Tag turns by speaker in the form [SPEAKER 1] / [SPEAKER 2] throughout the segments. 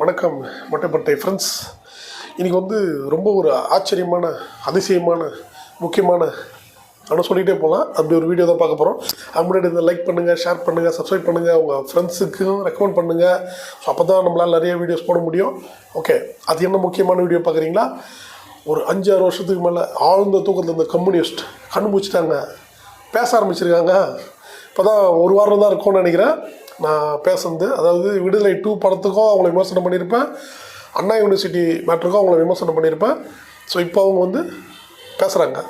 [SPEAKER 1] வணக்கம் மொட்டைப்பட்டை ஃப்ரெண்ட்ஸ் இன்றைக்கி வந்து ரொம்ப ஒரு ஆச்சரியமான அதிசயமான முக்கியமான ஆனால் சொல்லிகிட்டே போகலாம் அப்படி ஒரு வீடியோ தான் பார்க்க போகிறோம் அது முன்னாடி இந்த லைக் பண்ணுங்கள் ஷேர் பண்ணுங்கள் சப்ஸ்கிரைப் பண்ணுங்கள் உங்கள் ஃப்ரெண்ட்ஸுக்கும் ரெக்கமெண்ட் பண்ணுங்கள் ஸோ அப்போ தான் நம்மளால் நிறைய வீடியோஸ் போட முடியும். ஓகே அது என்ன முக்கியமான வீடியோ பார்க்குறீங்களா? ஒரு அஞ்சு ஆறு வருஷத்துக்கு மேலே ஆழ்ந்த தூக்கத்தில் இந்த கம்யூனிஸ்ட் கண்டுபிடிச்சிட்டாங்க. பேச ஆரம்பிச்சிருக்காங்க. இப்போ தான் ஒரு வாரம் தான் இருக்கும்னு நினைக்கிறேன். நான் பேசுனது அதாவது விடுதலை டூ படத்துக்கும் அவங்கள விமர்சனம் பண்ணியிருப்பேன். அண்ணா யூனிவர்சிட்டி மேட்ருக்கும் அவங்கள விமர்சனம் பண்ணியிருப்பேன். ஸோ இப்போ அவங்க வந்து பேசுகிறாங்க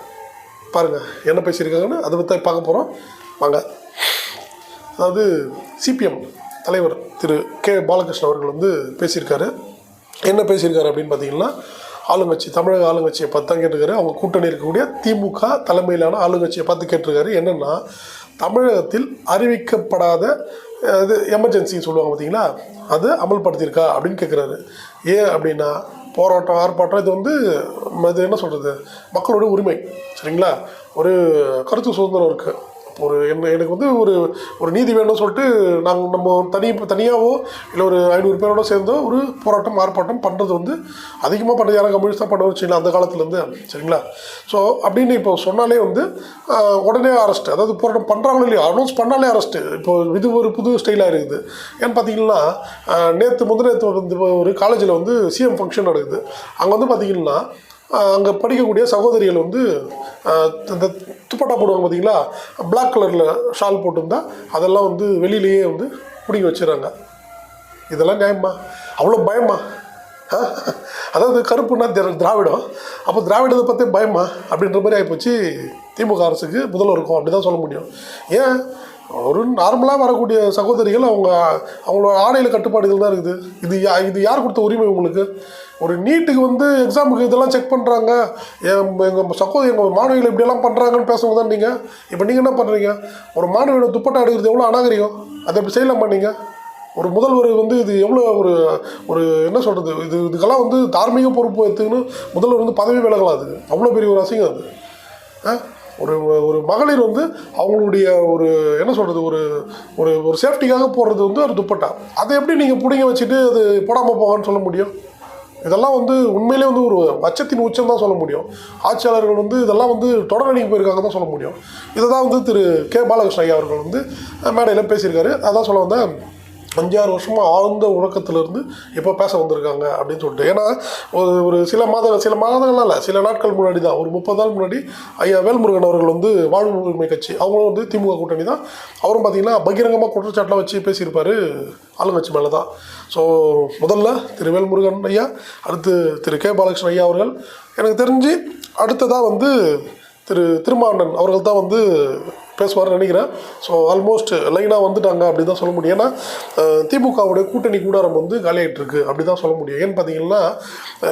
[SPEAKER 1] பாருங்கள் என்ன பேசியிருக்காங்கன்னு அதை பற்றி பார்க்க போகிறோம் வாங்க. அதாவது சிபிஎம் தலைவர் திரு கே பாலகிருஷ்ணன் அவர்கள் வந்து பேசியிருக்காரு. என்ன பேசியிருக்காரு அப்படின்னு பார்த்தீங்கன்னா ஆளுங்கட்சி தமிழக ஆளுங்கட்சியை பார்த்து தான் கேட்டிருக்காரு. அவங்க கூட்டணி இருக்கக்கூடிய திமுக தலைமையிலான ஆளுங்கட்சியை பார்த்து கேட்டிருக்காரு. என்னென்னா தமிழகத்தில் அறிவிக்கப்படாத இது எமர்ஜென்சின்னு சொல்லுவாங்க பார்த்தீங்களா? அது அமல்படுத்தியிருக்கா அப்படின்னு கேட்குறாரு. ஏன் அப்படின்னா போராட்டம் ஆர்ப்பாட்டம் இது வந்து ம, இது என்ன சொல்கிறது மக்களோட உரிமை சரிங்களா? ஒரு கருத்து சுதந்திரம் இருக்குது ஒரு என்ன எனக்கு வந்து ஒரு ஒரு நீதி வேணும்னு சொல்லிட்டு நாங்கள் நம்ம தனி தனியாகவோ இல்லை ஒரு ஐநூறு பேரோட சேர்ந்தோ ஒரு போராட்டம் ஆர்ப்பாட்டம் பண்ணுறது வந்து அதிகமாக பண்ணுறது யாரும் கம்யூனிஸ்ட் தான் பண்ண வச்சுக்கலாம் அந்த காலத்துலேருந்து சரிங்களா? ஸோ அப்படின்னு இப்போ சொன்னாலே வந்து உடனே அரெஸ்ட் அதாவது போராட்டம் பண்ணுறாங்களோ இல்லையா அனௌன்ஸ் பண்ணாலே அரெஸ்ட்டு இப்போ இது ஒரு புது ஸ்டைலாக இருக்குது. ஏன்னு பார்த்தீங்கன்னா நேற்று முந்தினேற்று வந்து ஒரு காலேஜில் வந்து சிஎம் ஃபங்க்ஷன் நடக்குது. அங்கே வந்து பார்த்தீங்கன்னா அங்கே படிக்கக்கூடிய சகோதரிகள் வந்து இந்த துப்பட்டா போடுவாங்க பார்த்தீங்களா பிளாக் கலரில் ஷால் போட்டிருந்தா அதெல்லாம் வந்து வெளியிலேயே வந்து பிடிங்கி வச்சுறாங்க இதெல்லாம் நியாயமா? அவ்வளோ பயமா? அதாவது கருப்புன்னா திராவிடம். அப்போ திராவிடத்தை பற்றி பயமா? அப்படின்ற மாதிரி ஆகிப்போச்சு திமுக அரசுக்கு முதல்வர் இருக்கும் அப்படி தான் சொல்ல முடியும். ஏன்? ஒரு நார்மலாக வரக்கூடிய சகோதரிகள் அவங்க அவங்களோட ஆடையில் கட்டுப்பாடுகள் தான் இருக்குது. இது யா இது யார் கொடுத்த உரிமை உங்களுக்கு? ஒரு நீட்டுக்கு வந்து எக்ஸாமுக்கு இதெல்லாம் செக் பண்ணுறாங்க எங்கள் சகோதரி எங்கள் மாணவிகள் இப்படியெல்லாம் பண்ணுறாங்கன்னு பேசும்போது தான் நீங்கள் இப்போ நீங்கள் என்ன பண்ணுறீங்க ஒரு மாணவியோட துப்பட்டா எடுக்கிறது எவ்வளோ அநாகரிகம்? அதை எப்படி செய்யலாமா நீங்கள் ஒரு முதல்வர் வந்து இது எவ்வளோ ஒரு ஒரு என்ன சொல்கிறது இது இதுக்கெல்லாம் வந்து தார்மீக பொறுப்பு எடுத்துக்கணும். முதல்வர் வந்து பதவி விலகலாம் அதுக்கு. அவ்வளோ பெரிய ஒரு அசிங்கம் அது. ஆ? ஒரு ஒரு மகளிர் வந்து அவங்களுடைய ஒரு என்ன சொல்கிறது ஒரு ஒரு ஒரு சேஃப்டிக்காக போடுறது வந்து ஒரு துப்பட்டா. அதை எப்படி நீங்கள் பிடிங்க வச்சுட்டு அது போடாமல் போவான்னு சொல்ல முடியும்? இதெல்லாம் வந்து உண்மையிலே வந்து ஒரு அச்சத்தின் உச்சம் தான் சொல்ல முடியும். ஆட்சியாளர்கள் வந்து இதெல்லாம் வந்து தொடரணிக்கு போயிருக்காங்க தான் சொல்ல முடியும். இதை தான் வந்து திரு கே. பாலகிருஷ்ண ஐயா அவர்கள் வந்து மேடையில் பேசியிருக்காரு. அதான் சொல்ல வந்தேன். அஞ்சாறு வருஷமாக ஆழ்ந்த உறக்கத்திலிருந்து இப்போ பேச வந்திருக்காங்க அப்படின்னு சொல்லிட்டு. ஏன்னா ஒரு ஒரு சில மாத சில மாதங்கள்லாம் இல்லை சில நாட்கள் முன்னாடி தான் ஒரு முப்பது நாள் முன்னாடி ஐயா வேல்முருகன் அவர்கள் வந்து வாழ்வு உரிமை கட்சி அவங்களும் வந்து திமுக கூட்டணி தான். அவரும் பார்த்திங்கன்னா பகிரங்கமாக குற்றச்சாட்டில் வச்சு பேசியிருப்பார் ஆளுங்கட்சி மேலே தான் ஸோ முதல்ல திரு வேல்முருகன் ஐயா அடுத்து திரு கே பாலகிருஷ்ணன் ஐயா அவர்கள். எனக்கு தெரிஞ்சு அடுத்ததாக வந்து திரு திருமாவண்ணன் அவர்கள் தான் வந்து பேசுவார்னு நினைக்கிறேன். ஸோ ஆல்மோஸ்ட் லைனாக வந்துட்டாங்க அப்படி தான் சொல்ல முடியும். ஏன்னா திமுகவுடைய கூட்டணி கூடாரம் வந்து காலியாகிட்டுருக்கு அப்படி தான் சொல்ல முடியும். ஏன்னு பார்த்தீங்கன்னா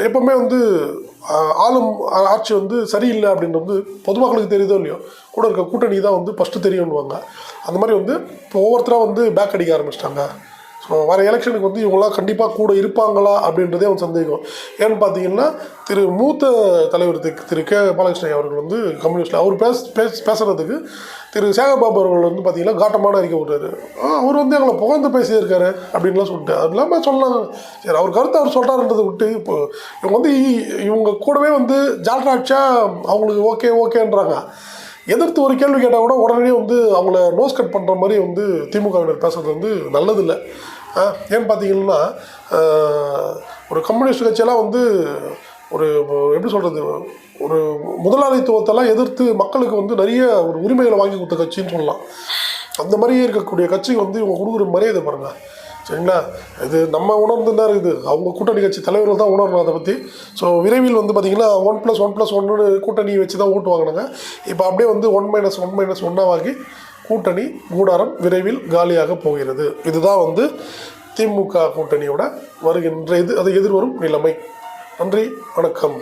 [SPEAKER 1] எப்போவுமே வந்து ஆளும் ஆட்சி வந்து சரியில்லை அப்படின்றது வந்து பொதுமக்களுக்கு தெரியுதோ இல்லையோ? கூட இருக்க கூட்டணி தான் வந்து ஃபஸ்ட்டு தெரியும்னுவாங்க. அந்த மாதிரி வந்து இப்போ ஒவ்வொருத்தராக வந்து பேக் அடிக்க ஆரம்பிச்சிட்டாங்க. ஸோ வர எலெக்ஷனுக்கு வந்து இவங்களாம் கண்டிப்பாக கூட இருப்பாங்களா அப்படின்றதே அவன் சந்தேகம். ஏன்னு பார்த்தீங்கன்னா திரு மூத்த தலைவர் திரு- திரு கே பாலகிருஷ்ணன் அவர்கள் வந்து கம்யூனிஸ்டில் அவர் பேச பேச பேசுகிறதுக்கு திரு சேகபாபு அவர்கள் வந்து பார்த்தீங்கன்னா காட்டமான அறிக்கை விட்றாரு அவர் வந்து எங்களை புகழ்ந்து பேசியிருக்காரு அப்படின்லாம் சொல்லிட்டு அது இல்லாமல் சொல்லலாம் சரி அவர் கருத்தை அவர் சொல்கிறாருன்றதை விட்டு இப்போ இவங்க வந்து இ- இவங்க கூடவே வந்து ஜால்ராட்சா அவங்களுக்கு ஓகே ஓகேன்றாங்க. எதிர்த்து ஒரு கேள்வி கேட்டால் கூட உடனே வந்து அவங்கள நோஸ் கட் பண்ணுற மாதிரி வந்து திமுகவினர் பேசுறது வந்து நல்லதில்லை. ஏன்னு பார்த்தீங்கன்னா ஒரு கம்யூனிஸ்ட் கட்சியெல்லாம் வந்து ஒரு எப்படி சொல்கிறது ஒரு முதலாளித்துவத்தெல்லாம் எதிர்த்து மக்களுக்கு வந்து நிறைய ஒரு உரிமைகளை வாங்கி கொடுத்த கட்சின்னு சொல்லலாம். அந்த மாதிரியே இருக்கக்கூடிய கட்சிக்கு வந்து இவங்க கொடுக்குற மரியாதை பாருங்க. சரிங்களா? இது நம்ம உணர்ந்து தான் இருக்குது. அவங்க கூட்டணி கட்சி தலைவர்கள் தான் உணரணும் அதை பற்றி ஸோ விரைவில் வந்து பார்த்திங்கன்னா ஒன் ப்ளஸ் ஒன் ப்ளஸ் ஒன்று கூட்டணி வச்சு தான் ஓட்டு வாங்கினாங்க. இப்போ அப்படியே வந்து ஒன் மைனஸ் ஒன் மைனஸ் ஒன்றாவாகி கூட்டணி கூடாரம் விரைவில் காலியாக போகிறது. இதுதான் வந்து திமுக கூட்டணியோட வருகின்ற இது அது எதிர்வரும் நிலைமை. நன்றி வணக்கம்.